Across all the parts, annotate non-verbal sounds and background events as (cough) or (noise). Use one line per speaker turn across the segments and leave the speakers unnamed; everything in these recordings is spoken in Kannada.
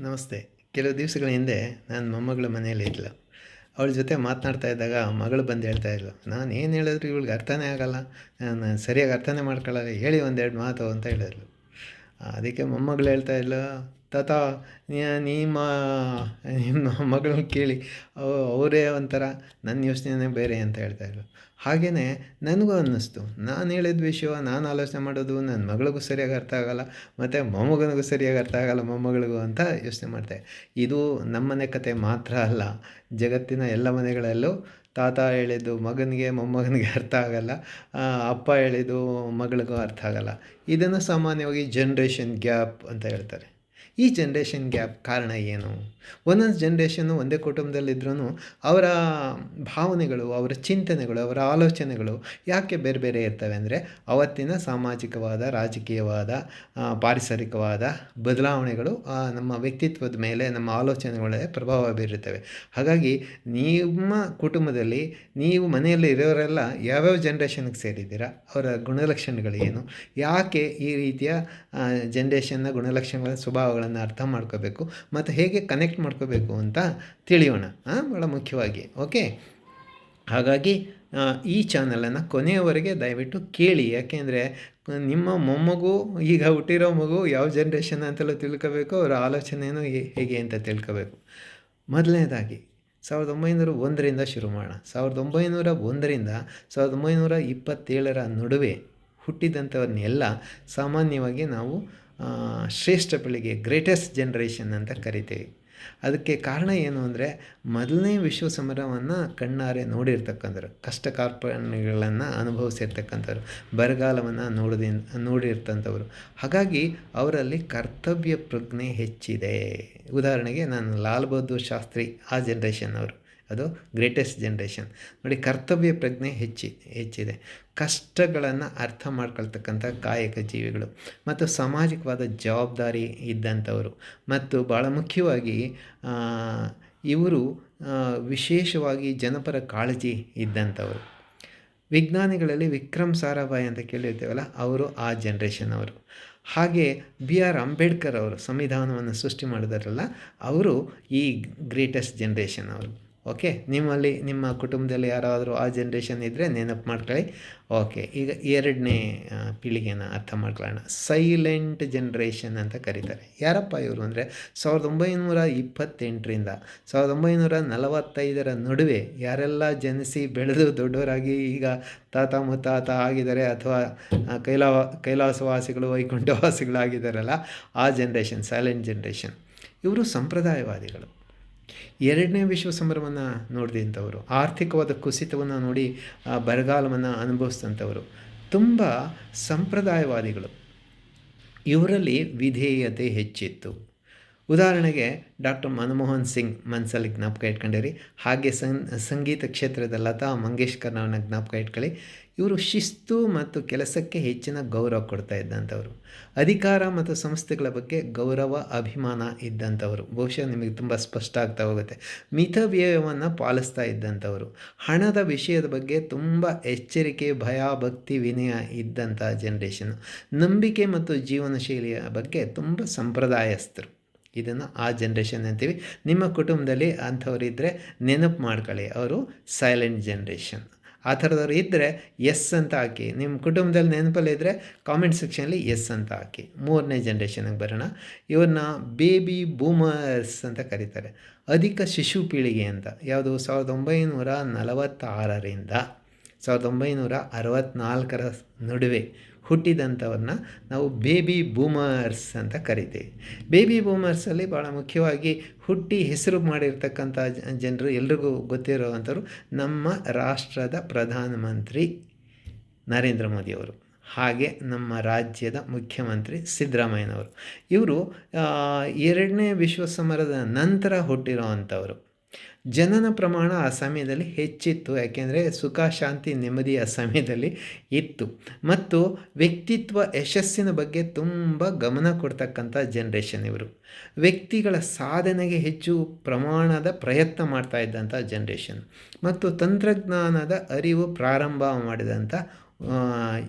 ನಮಸ್ತೆ. ಕೆಲವು ದಿವಸಗಳ ಹಿಂದೆ ನಾನು ಮೊಮ್ಮಗಳ ಮನೆಯಲ್ಲಿ ಇದ್ಲು. ಅವಳ ಜೊತೆ ಮಾತನಾಡ್ತಾ ಇದ್ದಾಗ ಮಗಳು ಬಂದು ಹೇಳ್ತಾ ಇದ್ಲು, ನಾನು ಏನು ಹೇಳಿದ್ರು ಇವಳಿಗೆ ಅರ್ಥನೇ ಆಗಲ್ಲ. ನಾನು ಸರಿಯಾಗಿ ಅರ್ಥನೇ ಮಾಡ್ಕೊಳ್ಳಲ್ಲ. ಹೇಳಿ ಒಂದೆರಡು ಮಾತು ಅಂತ ಹೇಳಿದ್ಲು. ಅದಕ್ಕೆ ಮೊಮ್ಮಗಳು ಹೇಳ್ತಾ ಇದ್ಲು ತಾತ ನಿಮ್ಮ ನಿಮ್ಮ ಮಗಳನ್ನ ಕೇಳಿ, ಅವ್- ಅವರೇ ಒಂಥರ ನನ್ನ ಯೋಚನೆನೇ ಬೇರೆ ಅಂತ ಹೇಳ್ತಾಯಿದ್ರು ಹಾಗೆಯೇ ನನಗೂ ಅನ್ನಿಸ್ತು. ನಾನು ಹೇಳಿದ ವಿಷಯ ನಾನು ಆಲೋಚನೆ ಮಾಡೋದು ನನ್ನ ಮಗಳಿಗೂ ಸರಿಯಾಗಿ ಅರ್ಥ ಆಗಲ್ಲ, ಮತ್ತು ಮೊಮ್ಮಗನಿಗೂ ಸರಿಯಾಗಿ ಅರ್ಥ ಆಗಲ್ಲ ಮೊಮ್ಮಗಳಿಗೂ ಅಂತ ಯೋಚನೆ ಮಾಡ್ತೆ ಇದು ನಮ್ಮನೆ ಕತೆ ಮಾತ್ರ ಅಲ್ಲ. ಜಗತ್ತಿನ ಎಲ್ಲ ಮನೆಗಳಲ್ಲೂ ತಾತ ಹೇಳಿದ್ದು ಮಗನಿಗೆ ಮೊಮ್ಮಗನಿಗೆ ಅರ್ಥ ಆಗಲ್ಲ ಅಪ್ಪ ಹೇಳಿದ್ದು ಮಗಳಿಗೂ ಅರ್ಥ ಆಗಲ್ಲ. ಇದನ್ನು ಸಾಮಾನ್ಯವಾಗಿ ಜನ್ರೇಷನ್ ಗ್ಯಾಪ್ ಅಂತ ಹೇಳ್ತಾರೆ. ಈ ಜನ್ರೇಷನ್ ಗ್ಯಾಪ್ ಕಾರಣ ಏನು? ಒಂದೊಂದು ಜನ್ರೇಷನ್ನು ಒಂದೇ ಕುಟುಂಬದಲ್ಲಿದ್ರೂ ಅವರ ಭಾವನೆಗಳು, ಅವರ ಚಿಂತನೆಗಳು, ಅವರ ಆಲೋಚನೆಗಳು ಯಾಕೆ ಬೇರೆ ಬೇರೆ ಇರ್ತವೆ ಅಂದರೆ ಅವತ್ತಿನ ಸಾಮಾಜಿಕವಾದ, ರಾಜಕೀಯವಾದ ಪಾರಿಸರಿಕವಾದ ಬದಲಾವಣೆಗಳು ನಮ್ಮ ವ್ಯಕ್ತಿತ್ವದ ಮೇಲೆ, ನಮ್ಮ ಆಲೋಚನೆಗಳ ಪ್ರಭಾವ ಬೀರುತ್ತವೆ ಹಾಗಾಗಿ ನಿಮ್ಮ ಕುಟುಂಬದಲ್ಲಿ, ನೀವು ಮನೆಯಲ್ಲಿ ಇರೋರೆಲ್ಲ ಯಾವ್ಯಾವ ಜನ್ರೇಷನ್ಗೆ ಸೇರಿದ್ದೀರಾ? ಅವರ ಗುಣಲಕ್ಷಣಗಳು ಏನು? ಯಾಕೆ ಈ ರೀತಿಯ ಜನ್ರೇಷನ್ನ ಗುಣಲಕ್ಷಣಗಳ ಸ್ವಭಾವಗಳನ್ನು ಅರ್ಥ ಮಾಡ್ಕೋಬೇಕು ಮತ್ತು ಹೇಗೆ ಕನೆಕ್ಟ್ ಮಾಡ್ಕೋಬೇಕು ಅಂತ ತಿಳಿಯೋಣ ಭಾಳ ಮುಖ್ಯವಾಗಿ ಓಕೆ ಹಾಗಾಗಿ ಈ ಚಾನಲನ್ನು ಕೊನೆಯವರೆಗೆ ದಯವಿಟ್ಟು ಕೇಳಿ ಯಾಕೆಂದರೆ ನಿಮ್ಮ ಮೊಮ್ಮಗು, ಈಗ ಹುಟ್ಟಿರೋ ಮಗು ಯಾವ ಜನ್ರೇಷನ್ ಅಂತಲೂ ತಿಳ್ಕೋಬೇಕು, ಅವರ ಆಲೋಚನೆಯೂ ಹೇಗೆ ಅಂತ ತಿಳ್ಕೋಬೇಕು. ಮೊದಲನೇದಾಗಿ ಸಾವಿರದ ಒಂಬೈನೂರ ಒಂದರಿಂದ ಶುರು ಮಾಡೋಣ. ಸಾವಿರದ ಒಂಬೈನೂರ ಒಂದರಿಂದ ಸಾವಿರದ ಒಂಬೈನೂರ ಇಪ್ಪತ್ತೇಳರ ನಡುವೆ ಹುಟ್ಟಿದಂಥವನ್ನೆಲ್ಲ ಸಾಮಾನ್ಯವಾಗಿ ನಾವು ಶ್ರೇಷ್ಠ ಪೀಳಿಗೆ ಗ್ರೇಟೆಸ್ಟ್ ಜನ್ರೇಷನ್ ಅಂತ ಕರಿತೀವಿ. ಅದಕ್ಕೆ ಕಾರಣ ಏನು ಅಂದರೆ ಮೊದಲನೇ ವಿಶ್ವ ಸಮರವನ್ನು ಕಣ್ಣಾರೆ ನೋಡಿರ್ತಕ್ಕಂಥವ್ರು ಕಷ್ಟ ಕಾರ್ಪಣ್ಯಗಳನ್ನು ಅನುಭವಿಸಿರ್ತಕ್ಕಂಥವ್ರು, ಬರಗಾಲವನ್ನು ನೋಡದಿ, ನೋಡಿರ್ತಂಥವ್ರು. ಹಾಗಾಗಿ ಅವರಲ್ಲಿ ಕರ್ತವ್ಯ ಪ್ರಜ್ಞೆ ಹೆಚ್ಚಿದೆ. ಉದಾಹರಣೆಗೆ ನಾನು ಲಾಲ್ ಬಹದ್ದೂರ್ ಶಾಸ್ತ್ರಿ ಆ ಜನ್ರೇಷನ್ ಅವರು ಅದು ಗ್ರೇಟೆಸ್ಟ್ ಜನ್ರೇಷನ್ ನೋಡಿ, ಕರ್ತವ್ಯ ಪ್ರಜ್ಞೆ ಹೆಚ್ಚಿ, ಹೆಚ್ಚಿದೆ. ಕಷ್ಟಗಳನ್ನು ಅರ್ಥ ಮಾಡ್ಕೊಳ್ತಕ್ಕಂಥ ಕಾಯಕ ಜೀವಿಗಳು ಮತ್ತು ಸಾಮಾಜಿಕವಾದ ಜವಾಬ್ದಾರಿ ಇದ್ದಂಥವರು. ಮತ್ತು ಭಾಳ ಮುಖ್ಯವಾಗಿ ಇವರು ವಿಶೇಷವಾಗಿ ಜನಪರ ಕಾಳಜಿ ಇದ್ದಂಥವರು. ವಿಜ್ಞಾನಿಗಳಲ್ಲಿ ವಿಕ್ರಮ್ ಸಾರಾಭಾಯಿ ಅಂತ ಕೇಳಿರ್ತೀವಲ್ಲ, ಅವರು ಆ ಜನ್ರೇಷನ್ ಅವರು. ಹಾಗೆ ಬಿ ಆರ್ ಅಂಬೇಡ್ಕರ್ ಅವರು ಸಂವಿಧಾನವನ್ನು ಸೃಷ್ಟಿ ಮಾಡಿದಾರಲ್ಲ, ಅವರು ಈ ಗ್ರೇಟೆಸ್ಟ್ ಜನ್ರೇಷನ್ ಅವರು. ಓಕೆ ನಿಮ್ಮಲ್ಲಿ, ನಿಮ್ಮ ಕುಟುಂಬದಲ್ಲಿ ಯಾರಾದರೂ ಆ ಜನ್ರೇಷನ್ ಇದ್ದರೆ ನೆನಪು ಮಾಡ್ಕೊಳ್ಳಿ. ಓಕೆ ಈಗ ಎರಡನೇ ಪೀಳಿಗೆನ ಅರ್ಥ ಮಾಡ್ಕೊಳ್ಳೋಣ. ಸೈಲೆಂಟ್ ಜನ್ರೇಷನ್ ಅಂತ ಕರೀತಾರೆ. ಯಾರಪ್ಪ ಇವರು ಅಂದರೆ ಸಾವಿರದ ಒಂಬೈನೂರ ಇಪ್ಪತ್ತೆಂಟರಿಂದ ಸಾವಿರದ ಒಂಬೈನೂರ ನಲವತ್ತೈದರ ನಡುವೆ ಯಾರೆಲ್ಲ ಜನಿಸಿ ಬೆಳೆದು ದೊಡ್ಡವರಾಗಿ ಈಗ ತಾತ ಮುತ್ತಾತ ಆಗಿದ್ದಾರೆ ಅಥವಾ ಕೈಲಾ ಕೈಲಾಸವಾಸಿಗಳು, ವೈಕುಂಠವಾಸಿಗಳಾಗಿದ್ದಾರಲ್ಲ, ಆ ಜನ್ರೇಷನ್ ಸೈಲೆಂಟ್ ಜನ್ರೇಷನ್ ಇವರು ಸಂಪ್ರದಾಯವಾದಿಗಳು. ಎರಡನೇ ವಿಶ್ವ ಸಮರವನ್ನು ನೋಡಿದಂಥವರು ಆರ್ಥಿಕವಾದ ಕುಸಿತವನ್ನು ನೋಡಿ, ಆ ಬರಗಾಲವನ್ನು ಅನುಭವಿಸಿದಂಥವರು ತುಂಬ ಸಂಪ್ರದಾಯವಾದಿಗಳು. ಇವರಲ್ಲಿ ವಿಧೇಯತೆ ಹೆಚ್ಚಿತ್ತು. ಉದಾಹರಣೆಗೆ ಡಾಕ್ಟರ್ ಮನಮೋಹನ್ ಸಿಂಗ್ ಮನಸ್ಸಲ್ಲಿ ಜ್ಞಾಪಕ ಇಟ್ಕೊಂಡಿರಿ. ಹಾಗೆ ಸಂ, ಸಂಗೀತ ಕ್ಷೇತ್ರದ ಲತಾ ಮಂಗೇಶ್ಕರ್ನವ್ರನ್ನ ಜ್ಞಾಪಕ ಇಟ್ಕೊಳ್ಳಿ. ಇವರು ಶಿಸ್ತು ಮತ್ತು ಕೆಲಸಕ್ಕೆ ಹೆಚ್ಚಿನ ಗೌರವ ಕೊಡ್ತಾ ಇದ್ದಂಥವ್ರು. ಅಧಿಕಾರ ಮತ್ತು ಸಂಸ್ಥೆಗಳ ಬಗ್ಗೆ ಗೌರವ, ಅಭಿಮಾನ ಇದ್ದಂಥವ್ರು. ಬಹುಶಃ ನಿಮಗೆ ತುಂಬ ಸ್ಪಷ್ಟ ಆಗ್ತಾ ಹೋಗುತ್ತೆ. ಮಿತವ್ಯಯವನ್ನು ಪಾಲಿಸ್ತಾ ಇದ್ದಂಥವ್ರು. ಹಣದ ವಿಷಯದ ಬಗ್ಗೆ ತುಂಬ ಎಚ್ಚರಿಕೆ, ಭಯ, ಭಕ್ತಿ, ವಿನಯ ಇದ್ದಂಥ ಜನ್ರೇಷನು ನಂಬಿಕೆ ಮತ್ತು ಜೀವನ ಶೈಲಿಯ ಬಗ್ಗೆ ತುಂಬ ಸಂಪ್ರದಾಯಸ್ಥರು. ಇದನ್ನು ಆ ಜನ್ರೇಷನ್ ಅಂತೀವಿ. ನಿಮ್ಮ ಕುಟುಂಬದಲ್ಲಿ ಅಂಥವ್ರು ಇದ್ದರೆ ನೆನಪು ಮಾಡ್ಕೊಳ್ಳಿ, ಅವರು ಸೈಲೆಂಟ್ ಜನ್ರೇಷನ್ ಆ ಥರದವ್ರು ಇದ್ದರೆ ಎಸ್ ಅಂತ ಹಾಕಿ, ನಿಮ್ಮ ಕುಟುಂಬದಲ್ಲಿ ನೆನಪಲ್ಲಿದ್ದರೆ ಕಾಮೆಂಟ್ ಸೆಕ್ಷನಲ್ಲಿ ಎಸ್ ಅಂತ ಹಾಕಿ. ಮೂರನೇ ಜನ್ರೇಷನ್ಗೆ ಬರೋಣ. ಇವ್ರನ್ನ ಬೇಬಿ ಬೂಮರ್ಸ್ ಅಂತ ಕರೀತಾರೆ. ಅಧಿಕ ಶಿಶು ಪೀಳಿಗೆ ಅಂತ. ಯಾವುದು? ಸಾವಿರದ ಒಂಬೈನೂರ ನಲವತ್ತಾರರಿಂದ. ಸಾವಿರದ ಒಂಬೈನೂರ ಅರವತ್ತ್ನಾಲ್ಕರ ನಡುವೆ. ಹುಟ್ಟಿದಂಥವ್ರನ್ನ ನಾವು ಬೇಬಿ ಬೂಮರ್ಸ್ ಅಂತ ಕರಿತೀವಿ. ಬೇಬಿ ಬೂಮರ್ಸಲ್ಲಿ ಭಾಳ ಮುಖ್ಯವಾಗಿ ಹುಟ್ಟಿ ಹೆಸರು ಮಾಡಿರ್ತಕ್ಕಂಥ ಜನರು ಎಲ್ರಿಗೂ ಗೊತ್ತಿರುವಂಥವ್ರು ನಮ್ಮ ರಾಷ್ಟ್ರದ ಪ್ರಧಾನಮಂತ್ರಿ ನರೇಂದ್ರ ಮೋದಿಯವರು, ಹಾಗೆ ನಮ್ಮ ರಾಜ್ಯದ ಮುಖ್ಯಮಂತ್ರಿ ಸಿದ್ದರಾಮಯ್ಯನವರು. ಇವರು ಎರಡನೇ ವಿಶ್ವ ಸಮರದ ನಂತರ ಹುಟ್ಟಿರೋವಂಥವರು. ಜನನ ಪ್ರಮಾಣ ಆ ಸಮಯದಲ್ಲಿ ಹೆಚ್ಚಿತ್ತು, ಯಾಕೆಂದರೆ ಸುಖ ಶಾಂತಿ ನೆಮ್ಮದಿ ಆ ಸಮಯದಲ್ಲಿ ಇತ್ತು. ಮತ್ತು ವ್ಯಕ್ತಿತ್ವ ಯಶಸ್ಸಿನ ಬಗ್ಗೆ ತುಂಬ ಗಮನ ಕೊಡ್ತಕ್ಕಂಥ ಜನ್ರೇಷನ್ ಇವರು. ವ್ಯಕ್ತಿಗಳ ಸಾಧನೆಗೆ ಹೆಚ್ಚು ಪ್ರಮಾಣದ ಪ್ರಯತ್ನ ಮಾಡ್ತಾ ಇದ್ದಂಥ ಜನ್ರೇಷನ್ ಮತ್ತು ತಂತ್ರಜ್ಞಾನದ ಅರಿವು ಪ್ರಾರಂಭ ಮಾಡಿದಂಥ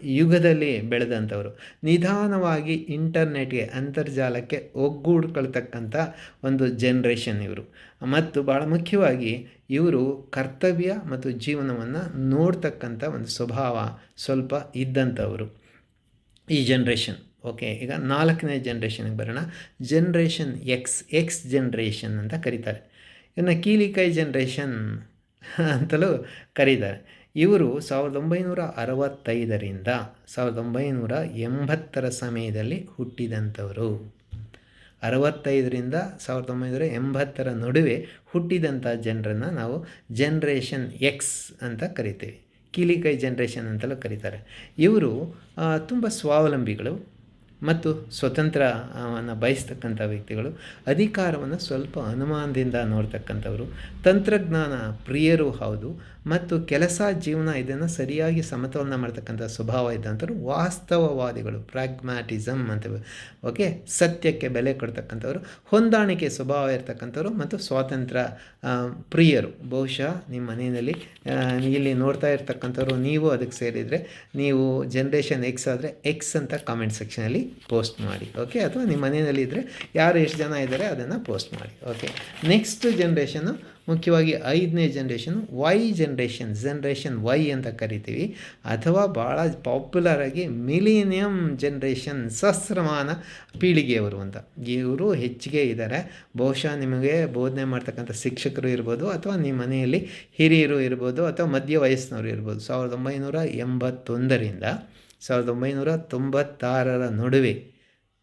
ಯುಗದಲ್ಲಿ ಬೆಳೆದಂಥವರು. ನಿಧಾನವಾಗಿ ಇಂಟರ್ನೆಟ್ಗೆ, ಅಂತರ್ಜಾಲಕ್ಕೆ ಒಗ್ಗೂಡ್ಕೊಳ್ತಕ್ಕಂಥ ಒಂದು ಜನ್ರೇಷನ್ ಇವರು. ಮತ್ತು ಭಾಳ ಮುಖ್ಯವಾಗಿ ಇವರು ಕರ್ತವ್ಯ ಮತ್ತು ಜೀವನವನ್ನು ನೋಡ್ತಕ್ಕಂಥ ಒಂದು ಸ್ವಭಾವ ಸ್ವಲ್ಪ ಇದ್ದಂಥವರು. ಈ ಜನ್ರೇಷನ್ ಓಕೆ ಈಗ ನಾಲ್ಕನೇ ಜನ್ರೇಷನ್ಗೆ ಬರೋಣ. ಜನ್ರೇಷನ್ ಎಕ್ಸ್ ಎಕ್ಸ್ ಜನ್ರೇಷನ್ ಅಂತ ಕರೀತಾರೆ. ಇನ್ನು ಕೀಲಿಕಾಯಿ ಜನ್ರೇಷನ್ (laughs) ಅಂತಲೂ ಕರೀತಾರೆ. ಇವರು ಸಾವಿರದ ಒಂಬೈನೂರ ಅರವತ್ತೈದರಿಂದ ಸಾವಿರದ ಒಂಬೈನೂರ ಎಂಬತ್ತರ ಸಮಯದಲ್ಲಿ ಹುಟ್ಟಿದಂಥವರು. ಅರವತ್ತೈದರಿಂದ ಸಾವಿರದ ಒಂಬೈನೂರ ಎಂಬತ್ತರ ನಡುವೆ ಹುಟ್ಟಿದಂಥ ಜನರನ್ನು ನಾವು ಜನ್ರೇಷನ್ ಎಕ್ಸ್ ಅಂತ ಕರಿತೀವಿ. ಕೀಲಿಕೈ ಜನ್ರೇಷನ್ ಅಂತಲೂ ಕರೀತಾರೆ. ಇವರು ತುಂಬ ಸ್ವಾವಲಂಬಿಗಳು. ಮತ್ತು ಸ್ವತಂತ್ರವನ್ನು ಬಯಸ್ತಕ್ಕಂಥ ವ್ಯಕ್ತಿಗಳು, ಅಧಿಕಾರವನ್ನು ಸ್ವಲ್ಪ ಅನುಮಾನದಿಂದ ನೋಡ್ತಕ್ಕಂಥವ್ರು. ತಂತ್ರಜ್ಞಾನ ಪ್ರಿಯರು ಹೌದು, ಮತ್ತು ಕೆಲಸ ಜೀವನ ಇದನ್ನು ಸರಿಯಾಗಿ ಸಮತೋಲನ ಮಾಡ್ತಕ್ಕಂಥ ಸ್ವಭಾವ ಇದ್ದಂಥವ್ರು ವಾಸ್ತವವಾದಿಗಳು ಪ್ರಾಗ್ಮ್ಯಾಟಿಸಮ್ ಅಂತ ಓಕೆ, ಸತ್ಯಕ್ಕೆ ಬೆಲೆ ಕೊಡ್ತಕ್ಕಂಥವ್ರು, ಹೊಂದಾಣಿಕೆ ಸ್ವಭಾವ ಇರ್ತಕ್ಕಂಥವ್ರು ಮತ್ತು ಸ್ವಾತಂತ್ರ್ಯ ಪ್ರಿಯರು. ಬಹುಶಃ ನಿಮ್ಮ ಮನೆಯಲ್ಲಿ ಇಲ್ಲಿ ನೋಡ್ತಾ ಇರ್ತಕ್ಕಂಥವ್ರು, ನೀವು ಅದಕ್ಕೆ ಸೇರಿದರೆ, ನೀವು ಜನ್ರೇಷನ್ ಎಕ್ಸ್ ಆದರೆ ಎಕ್ಸ್ ಅಂತ ಕಾಮೆಂಟ್ ಸೆಕ್ಷನಲ್ಲಿ ಪೋಸ್ಟ್ ಮಾಡಿ ಓಕೆ ಅಥವಾ ನಿಮ್ಮ ಮನೆಯಲ್ಲಿ ಇದ್ದರೆ ಯಾರು ಎಷ್ಟು ಜನ ಇದ್ದಾರೆ ಅದನ್ನು ಪೋಸ್ಟ್ ಮಾಡಿ ಓಕೆ ನೆಕ್ಸ್ಟ್ ಜನ್ರೇಷನ್ನು ಮುಖ್ಯವಾಗಿ ಐದನೇ generation Y generation generation Y ಅಂತ ಕರಿತೀವಿ. ಅಥವಾ ಭಾಳ ಪಾಪ್ಯುಲರ್ ಆಗಿ ಮಿಲಿನಿಯಮ್ ಜನ್ರೇಷನ್ ಸಹಸ್ರಮಾನ ಪೀಳಿಗೆಯವರು ಅಂತ. ಇವರು ಹೆಚ್ಚಿಗೆ ಇದ್ದಾರೆ. ಬಹುಶಃ ನಿಮಗೆ ಬೋಧನೆ ಮಾಡ್ತಕ್ಕಂಥ ಶಿಕ್ಷಕರು ಇರ್ಬೋದು, ಅಥವಾ ನಿಮ್ಮ ಮನೆಯಲ್ಲಿ ಹಿರಿಯರು ಇರ್ಬೋದು, ಅಥವಾ ಮಧ್ಯ ವಯಸ್ಸಿನವರು ಇರ್ಬೋದು. ಸಾವಿರದ ಒಂಬೈನೂರ ಎಂಬತ್ತೊಂದರಿಂದ ಸಾವಿರದ ಒಂಬೈನೂರ ತೊಂಬತ್ತಾರರ ನಡುವೆ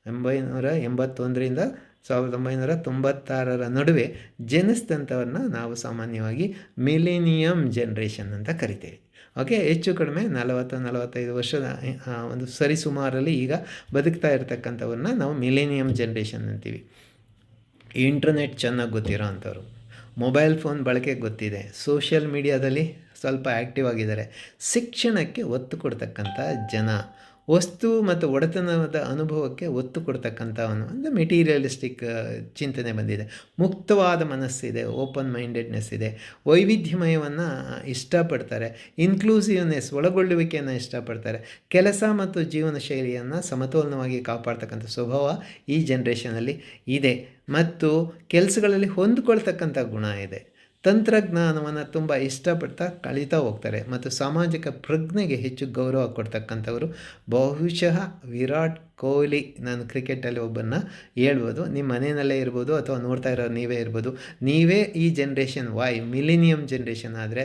ಒಂಬೈನೂರ ಎಂಬತ್ತೊಂದರಿಂದ ಸಾವಿರದ ಒಂಬೈನೂರ ತೊಂಬತ್ತಾರರ ನಡುವೆ ಜನಿಸಿದಂಥವ್ರನ್ನ ನಾವು ಸಾಮಾನ್ಯವಾಗಿ ಮಿಲೇನಿಯಮ್ ಜನ್ರೇಷನ್ ಅಂತ ಕರಿತೇವೆ. ಓಕೆ ಹೆಚ್ಚು ಕಡಿಮೆ ನಲವತ್ತು, ನಲವತ್ತೈದು ವರ್ಷದ ಒಂದು ಸರಿಸುಮಾರಲ್ಲಿ ಈಗ ಬದುಕ್ತಾ ಇರತಕ್ಕಂಥವ್ರನ್ನ ನಾವು ಮಿಲೇನಿಯಮ್ ಜನ್ರೇಷನ್ ಅಂತೀವಿ. ಇಂಟರ್ನೆಟ್ ಚೆನ್ನಾಗಿ ಗೊತ್ತಿರೋ ಅಂಥವ್ರು, ಮೊಬೈಲ್ ಫೋನ್ ಬಳಕೆ ಗೊತ್ತಿದೆ, ಸೋಷಿಯಲ್ ಮೀಡಿಯಾದಲ್ಲಿ ಸ್ವಲ್ಪ ಆ್ಯಕ್ಟಿವ್ ಆಗಿದ್ದಾರೆ. ಶಿಕ್ಷಣಕ್ಕೆ ಒತ್ತು ಕೊಡ್ತಕ್ಕಂಥ ಜನ, ವಸ್ತು ಮತ್ತು ಒಡೆತನದ ಅನುಭವಕ್ಕೆ ಒತ್ತು ಕೊಡ್ತಕ್ಕಂಥವನು ಅಂದರೆ ಮೆಟೀರಿಯಲಿಸ್ಟಿಕ್ ಚಿಂತನೆ ಬಂದಿದೆ. ಮುಕ್ತವಾದ ಮನಸ್ಸಿದೆ ಓಪನ್ ಮೈಂಡೆಡ್ನೆಸ್ ಇದೆ. ವೈವಿಧ್ಯಮಯವನ್ನು ಇಷ್ಟಪಡ್ತಾರೆ. ಇನ್ಕ್ಲೂಸಿವ್ನೆಸ್ ಒಳಗೊಳ್ಳುವಿಕೆಯನ್ನು ಇಷ್ಟಪಡ್ತಾರೆ. ಕೆಲಸ ಮತ್ತು ಜೀವನ ಶೈಲಿಯನ್ನು ಸಮತೋಲನವಾಗಿ ಕಾಪಾಡ್ತಕ್ಕಂಥ ಸ್ವಭಾವ ಈ ಜನ್ರೇಷನಲ್ಲಿ ಇದೆ. ಮತ್ತು ಕೆಲಸಗಳಲ್ಲಿ ಹೊಂದಿಕೊಳ್ತಕ್ಕಂಥ ಗುಣ ಇದೆ. ತಂತ್ರಜ್ಞಾನವನ್ನು ತುಂಬ ಇಷ್ಟಪಡ್ತಾ ಕಳೀತಾ ಹೋಗ್ತಾರೆ ಮತ್ತು ಸಾಮಾಜಿಕ ಪ್ರಜ್ಞೆಗೆ ಹೆಚ್ಚು ಗೌರವ ಕೊಡ್ತಕ್ಕಂಥವರು ಬಹುಶಃ ವಿರಾಟ್ ಕೊಹ್ಲಿ. ನಾನು ಕ್ರಿಕೆಟಲ್ಲಿ ಒಬ್ಬನ್ನ ಹೇಳ್ಬೋದು. ನಿಮ್ಮ ಮನೆಯಲ್ಲೇ ಇರ್ಬೋದು ಅಥವಾ ನೋಡ್ತಾ ಇರೋ ನೀವೇ ಇರ್ಬೋದು. ನೀವೇ ಈ ಜನ್ರೇಷನ್ ವೈ ಮಿಲಿನಿಯಮ್ ಜನ್ರೇಷನ್ ಆದರೆ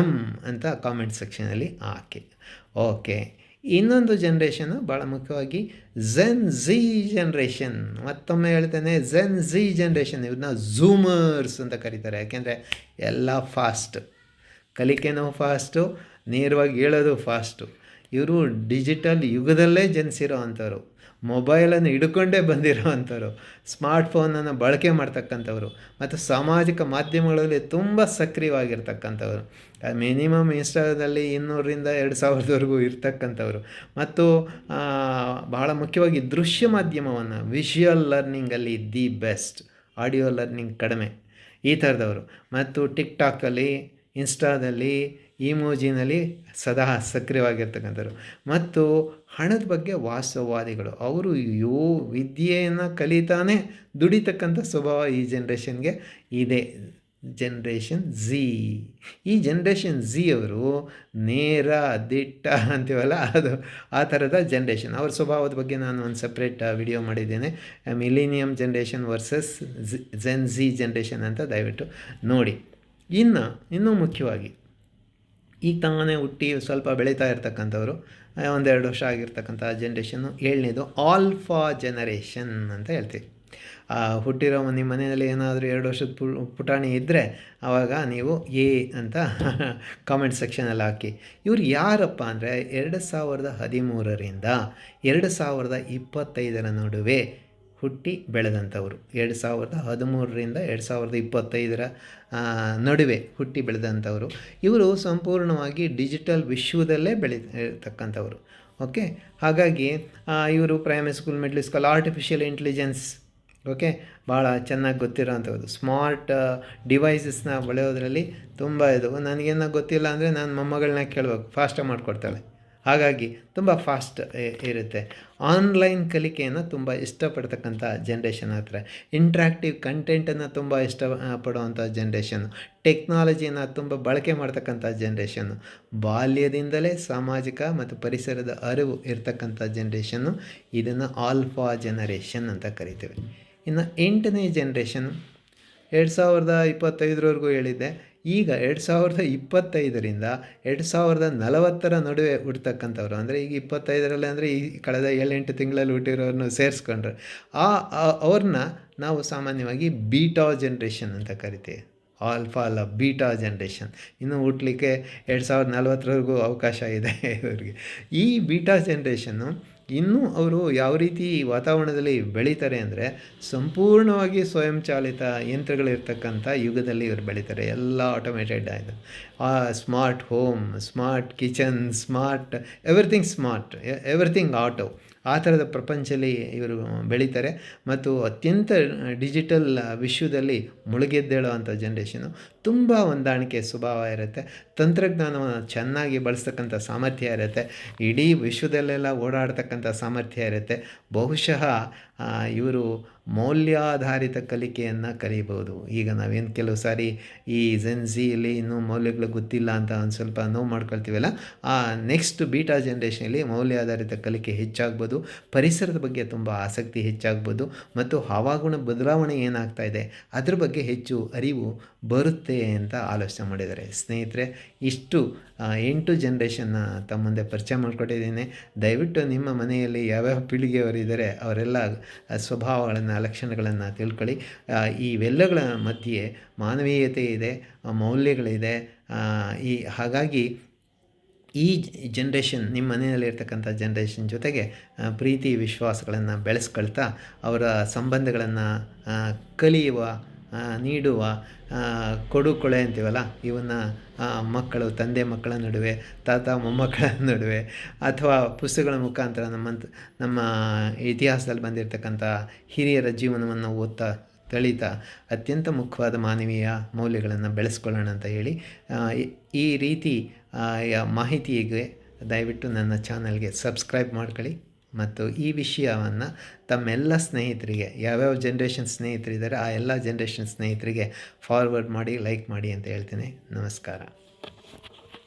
ಎಂ ಅಂತ ಕಾಮೆಂಟ್ ಸೆಕ್ಷನಲ್ಲಿ ಹಾಕಿ. ಓಕೆ ಇನ್ನೊಂದು ಜನ್ರೇಷನು ಭಾಳ ಮುಖ್ಯವಾಗಿ ಝೆನ್ ಝಿ ಜನ್ರೇಷನ್ ಮತ್ತೊಮ್ಮೆ ಹೇಳ್ತೇನೆ ಝೆನ್ ಝಿ ಜನ್ರೇಷನ್ ಇವ್ರನ್ನ ಝೂಮರ್ಸ್ ಅಂತ ಕರೀತಾರೆ. ಯಾಕೆಂದರೆ ಎಲ್ಲ ಫಾಸ್ಟ್ ಕಲಿಕೆನೂ ಫಾಸ್ಟು ನೇರವಾಗಿ ಹೇಳೋದು ಫಾಸ್ಟು ಇವರು ಡಿಜಿಟಲ್ ಯುಗದಲ್ಲೇ ಜನಿಸಿರೋ ಅಂಥವ್ರು. ಮೊಬೈಲನ್ನು ಹಿಡ್ಕೊಂಡೇ ಬಂದಿರೋ ಅಂಥವ್ರು ಸ್ಮಾರ್ಟ್ಫೋನನ್ನು ಬಳಕೆ ಮಾಡ್ತಕ್ಕಂಥವ್ರು, ಮತ್ತು ಸಾಮಾಜಿಕ ಮಾಧ್ಯಮಗಳಲ್ಲಿ ತುಂಬ ಸಕ್ರಿಯವಾಗಿರ್ತಕ್ಕಂಥವ್ರು. ಮಿನಿಮಮ್ ಇನ್ಸ್ಟಾದಲ್ಲಿ ಇನ್ನೂರರಿಂದ ಎರಡು ಸಾವಿರದವರೆಗೂ ಇರ್ತಕ್ಕಂಥವ್ರು. ಮತ್ತು ಬಹಳ ಮುಖ್ಯವಾಗಿ ದೃಶ್ಯ ಮಾಧ್ಯಮವನ್ನು, ವಿಷುವಲ್ ಲರ್ನಿಂಗಲ್ಲಿ ದಿ ಬೆಸ್ಟ್, ಆಡಿಯೋ ಲರ್ನಿಂಗ್ ಕಡಿಮೆ, ಈ ಥರದವರು. ಮತ್ತು ಟಿಕ್ ಟಾಕಲ್ಲಿ ಇನ್ಸ್ಟಾದಲ್ಲಿ ಇಮೋಜಿನಲ್ಲಿ ಸದಾ ಸಕ್ರಿಯವಾಗಿರ್ತಕ್ಕಂಥವ್ರು. ಮತ್ತು ಹಣದ ಬಗ್ಗೆ ವಾಸ್ತವವಾದಿಗಳು, ಅವರು ಯೋ ವಿದ್ಯೆಯನ್ನು ಕಲಿತಾನೆ ದುಡಿತಕ್ಕಂಥ ಸ್ವಭಾವ ಈ ಜನ್ರೇಷನ್ಗೆ ಇದೆ. ಜನ್ರೇಷನ್ ಝಿ ಈ ಜನ್ರೇಷನ್ ಝಿ ಅವರು ನೇರ, ದಿಟ್ಟ ಅಂತೀವಲ್ಲ, ಅದು ಆ ಥರದ ಜನ್ರೇಷನ್ ಅವ್ರ ಸ್ವಭಾವದ ಬಗ್ಗೆ ನಾನು ಒಂದು ಸಪ್ರೇಟ್ ವಿಡಿಯೋ ಮಾಡಿದ್ದೇನೆ. Millennium generation versus gen Z generation ಅಂತ ದಯವಿಟ್ಟು ನೋಡಿ. ಇನ್ನು, ಇನ್ನೂ ಮುಖ್ಯವಾಗಿ ಈಗ ತಾನೇ ಹುಟ್ಟಿ ಸ್ವಲ್ಪ ಬೆಳೀತಾ ಇರ್ತಕ್ಕಂಥವ್ರು ಒಂದೆರಡು ವರ್ಷ ಆಗಿರ್ತಕ್ಕಂಥ ಜನ್ರೇಷನ್ನು ಏಳನೇದು ಆಲ್ಫಾ ಜನರೇಷನ್ ಅಂತ ಹೇಳ್ತೀವಿ. ಹುಟ್ಟಿರೋ ನಿಮ್ಮ ಮನೆಯಲ್ಲಿ ಏನಾದರೂ ಎರಡು ವರ್ಷದ ಪು, ಪುಟಾಣಿ ಇದ್ದರೆ ಆವಾಗ ನೀವು ಎ ಅಂತ (laughs) ಕಾಮೆಂಟ್ ಸೆಕ್ಷನಲ್ಲಿ ಹಾಕಿ. ಇವ್ರು ಯಾರಪ್ಪ ಅಂದರೆ, ಎರಡು ಸಾವಿರದ ಹದಿಮೂರರಿಂದ ಎರಡು ಸಾವಿರದ ಇಪ್ಪತ್ತೈದರ ನಡುವೆ ಹುಟ್ಟಿ ಬೆಳೆದಂಥವರು. ಎರಡು ಸಾವಿರದ ಹದಿಮೂರರಿಂದ ಎರಡು ಸಾವಿರದ ಇಪ್ಪತ್ತೈದರ ನಡುವೆ ಹುಟ್ಟಿ ಬೆಳೆದಂಥವರು. ಇವರು ಸಂಪೂರ್ಣವಾಗಿ ಡಿಜಿಟಲ್ ವಿಶ್ವದಲ್ಲೇ ಬೆಳೆ ಓಕೆ? ಹಾಗಾಗಿ ಇವರು primary school middle school artificial intelligence okay? ಭಾಳ ಚೆನ್ನಾಗಿ ಗೊತ್ತಿರೋ ಅಂಥದ್ದು ಸ್ಮಾರ್ಟ್ ಡಿವೈಸಸ್ನ ಬಳಯೋದ್ರಲ್ಲಿ ತುಂಬ ಇದು. ನನಗೇನೋ ಗೊತ್ತಿಲ್ಲ ಅಂದರೆ ನಾನು ಮೊಮ್ಮಗಳನ್ನ ಕೇಳಬೇಕು. ಫಾಸ್ಟಾಗಿ ಮಾಡಿಕೊಡ್ತಾಳೆ. ಹಾಗಾಗಿ ತುಂಬ ಫಾಸ್ಟ್ ಇರುತ್ತೆ. ಆನ್ಲೈನ್ ಕಲಿಕೆಯನ್ನು ತುಂಬ ಇಷ್ಟಪಡ್ತಕ್ಕಂಥ ಜನ್ರೇಷನ್ ಹತ್ರ. ಇಂಟ್ರಾಕ್ಟಿವ್ ಕಂಟೆಂಟನ್ನು ತುಂಬ ಇಷ್ಟ ಪಡುವಂಥ ಜನ್ರೇಷನ್ನು ಟೆಕ್ನಾಲಜಿಯನ್ನು ತುಂಬ ಬಳಕೆ ಮಾಡ್ತಕ್ಕಂಥ ಜನ್ರೇಷನ್ನು ಬಾಲ್ಯದಿಂದಲೇ ಸಾಮಾಜಿಕ ಮತ್ತು ಪರಿಸರದ ಅರಿವು ಇರತಕ್ಕಂಥ ಜನ್ರೇಷನ್ನು ಇದನ್ನು ಆಲ್ಫಾ ಜನರೇಷನ್ ಅಂತ ಕರಿತೀವಿ. ಇನ್ನು ಎಂಟನೇ ಜನ್ರೇಷನ್ ಎರಡು ಸಾವಿರದ ಇಪ್ಪತ್ತೈದರವರೆಗೂ ಹೇಳಿದ್ದೆ. ಈಗ ಎರಡು ಸಾವಿರದ ಇಪ್ಪತ್ತೈದರಿಂದ ಎರಡು ಸಾವಿರದ ನಲವತ್ತರ ನಡುವೆ ಹುಡ್ತಕ್ಕಂಥವ್ರು ಅಂದರೆ ಈಗ ಇಪ್ಪತ್ತೈದರಲ್ಲಿ ಅಂದರೆ ಈ ಕಳೆದ ಏಳೆಂಟು ತಿಂಗಳಲ್ಲಿ ಹುಟ್ಟಿರೋರನ್ನು ಸೇರಿಸ್ಕೊಂಡ್ರೆ, ಆ ಅವ್ರನ್ನ ನಾವು ಸಾಮಾನ್ಯವಾಗಿ ಬೀಟಾ ಜನ್ರೇಷನ್ ಅಂತ ಕರಿತೀವಿ. ಆಲ್ಫಾ ಅಲ್ಲ, ಬೀಟಾ ಜನ್ರೇಷನ್. ಇನ್ನು ಹುಟ್ಟಲಿಕ್ಕೆ ಎರಡು ಸಾವಿರದ ನಲ್ವತ್ತರವರೆಗೂ ಅವಕಾಶ ಇದೆ (laughs) ಇವರಿಗೆ. ಈ ಬೀಟಾ ಜನ್ರೇಷನ್ನು ಇನ್ನೂ ಅವರು ಯಾವ ರೀತಿ ವಾತಾವರಣದಲ್ಲಿ ಬೆಳೀತಾರೆ ಅಂದರೆ ಸಂಪೂರ್ಣವಾಗಿ ಸ್ವಯಂಚಾಲಿತ ಯಂತ್ರಗಳಿರ್ತಕ್ಕಂಥ ಯುಗದಲ್ಲಿ ಇವರು ಬೆಳೀತಾರೆ. ಎಲ್ಲ ಆಟೋಮೇಟೆಡ್ ಆಯಿತು. Smart home smart kitchen smart everything smart everything auto ಆ ಥರದ ಪ್ರಪಂಚದಲ್ಲಿ ಇವರು ಬೆಳೀತಾರೆ ಮತ್ತು ಅತ್ಯಂತ ಡಿಜಿಟಲ್ ವಿಶ್ವದಲ್ಲಿ ಮುಳುಗೆದ್ದೇಳುವಂಥ ಜನ್ರೇಷನು ತುಂಬ ಹೊಂದಾಣಿಕೆ ಸ್ವಭಾವ ಇರುತ್ತೆ. ತಂತ್ರಜ್ಞಾನವನ್ನು ಚೆನ್ನಾಗಿ ಬಳಸ್ತಕ್ಕಂಥ ಸಾಮರ್ಥ್ಯ ಇರುತ್ತೆ. ಇಡೀ ವಿಶ್ವದಲ್ಲೆಲ್ಲ ಓಡಾಡ್ತಕ್ಕಂಥ ಸಾಮರ್ಥ್ಯ ಇರುತ್ತೆ. ಬಹುಶಃ ಇವರು ಮೌಲ್ಯಾಧಾರಿತ ಕಲಿಕೆಯನ್ನು ಕಲಿಬೋದು. ಈಗ ನಾವೇನು ಕೆಲವು ಸಾರಿ ಈ ಜೆನ್ಝಿಯಲ್ಲಿ ಇನ್ನೂ ಮೌಲ್ಯಗಳು ಗೊತ್ತಿಲ್ಲ ಅಂತ ಒಂದು ಸ್ವಲ್ಪ ನೋವು ಮಾಡ್ಕೊಳ್ತೀವಲ್ಲ, ಆ ನೆಕ್ಸ್ಟ್ ಬೀಟಾ ಜನ್ರೇಷನಲ್ಲಿ ಮೌಲ್ಯಾಧಾರಿತ ಕಲಿಕೆ ಹೆಚ್ಚಾಗ್ಬೋದು, ಪರಿಸರದ ಬಗ್ಗೆ ತುಂಬ ಆಸಕ್ತಿ ಹೆಚ್ಚಾಗ್ಬೋದು, ಮತ್ತು ಹವಾಗುಣ ಬದಲಾವಣೆ ಏನಾಗ್ತಾ ಇದೆ, ಅದ್ರ ಬಗ್ಗೆ ಹೆಚ್ಚು ಅರಿವು ಬರುತ್ತೆ ಅಂತ ಆಲೋಚನೆ ಮಾಡಿದ್ದಾರೆ. ಸ್ನೇಹಿತರೆ, ಇಷ್ಟು ಎಂಟು ಜನ್ರೇಷನ್ನ ತಮ್ಮ ಮುಂದೆ ಪರಿಚಯ ಮಾಡಿಕೊಟ್ಟಿದ್ದೀನಿ. ದಯವಿಟ್ಟು ನಿಮ್ಮ ಮನೆಯಲ್ಲಿ ಯಾವ್ಯಾವ ಪೀಳಿಗೆಯವರಿದ್ದಾರೆ ಅವರೆಲ್ಲ ಸ್ವಭಾವಗಳನ್ನು, ಲಕ್ಷಣಗಳನ್ನು ತಿಳ್ಕೊಳ್ಳಿ. ಇವೆಲ್ಲಗಳ ಮಧ್ಯೆ ಮಾನವೀಯತೆ ಇದೆ, ಮೌಲ್ಯಗಳಿದೆ. ಈ, ಹಾಗಾಗಿ ಈ ಜನ್ರೇಷನ್ ನಿಮ್ಮ ಮನೆಯಲ್ಲಿರ್ತಕ್ಕಂಥ ಜನ್ರೇಷನ್ ಜೊತೆಗೆ ಪ್ರೀತಿ, ವಿಶ್ವಾಸಗಳನ್ನು ಬೆಳೆಸ್ಕೊಳ್ತಾ, ಅವರ ಸಂಬಂಧಗಳನ್ನು ಕಲಿಯುವ ನೀಡುವ ಕೊಡು ಕೊಳೆ ಅಂತೀವಲ್ಲ, ಇವನ್ನ ಮಕ್ಕಳು, ತಂದೆ ಮಕ್ಕಳ ನಡುವೆ, ತಾತ, ಮೊಮ್ಮಕ್ಕಳ (laughs) ನಡುವೆ, ಅಥವಾ ಪುಸ್ತಕಗಳ ಮುಖಾಂತರ ನಮ್ಮಂತ ನಮ್ಮ ಇತಿಹಾಸದಲ್ಲಿ ಬಂದಿರತಕ್ಕಂಥ ಹಿರಿಯರ ಜೀವನವನ್ನು ಓದ್ತಾ, ತಳಿತಾ ಅತ್ಯಂತ ಮುಖ್ಯವಾದ ಮಾನವೀಯ ಮೌಲ್ಯಗಳನ್ನು ಬೆಳೆಸ್ಕೊಳ್ಳೋಣ ಅಂತ ಹೇಳಿ ಈ ರೀತಿ ಮಾಹಿತಿಗೆ ದಯವಿಟ್ಟು ನನ್ನ ಚಾನಲ್ಗೆ ಸಬ್ಸ್ಕ್ರೈಬ್ ಮಾಡ್ಕೊಳ್ಳಿ. ಮತ್ತು ಈ ವಿಷಯವನ್ನು ತಮ್ಮೆಲ್ಲ ಸ್ನೇಹಿತರಿಗೆ, ಯಾವ್ಯಾವ ಜನ್ರೇಷನ್ ಸ್ನೇಹಿತರಿದ್ದಾರೆ ಆ ಎಲ್ಲ ಜನ್ರೇಷನ್ ಸ್ನೇಹಿತರಿಗೆ ಫಾರ್ವರ್ಡ್ ಮಾಡಿ ಲೈಕ್ ಮಾಡಿ ಅಂತ ಹೇಳ್ತೀನಿ. ನಮಸ್ಕಾರ.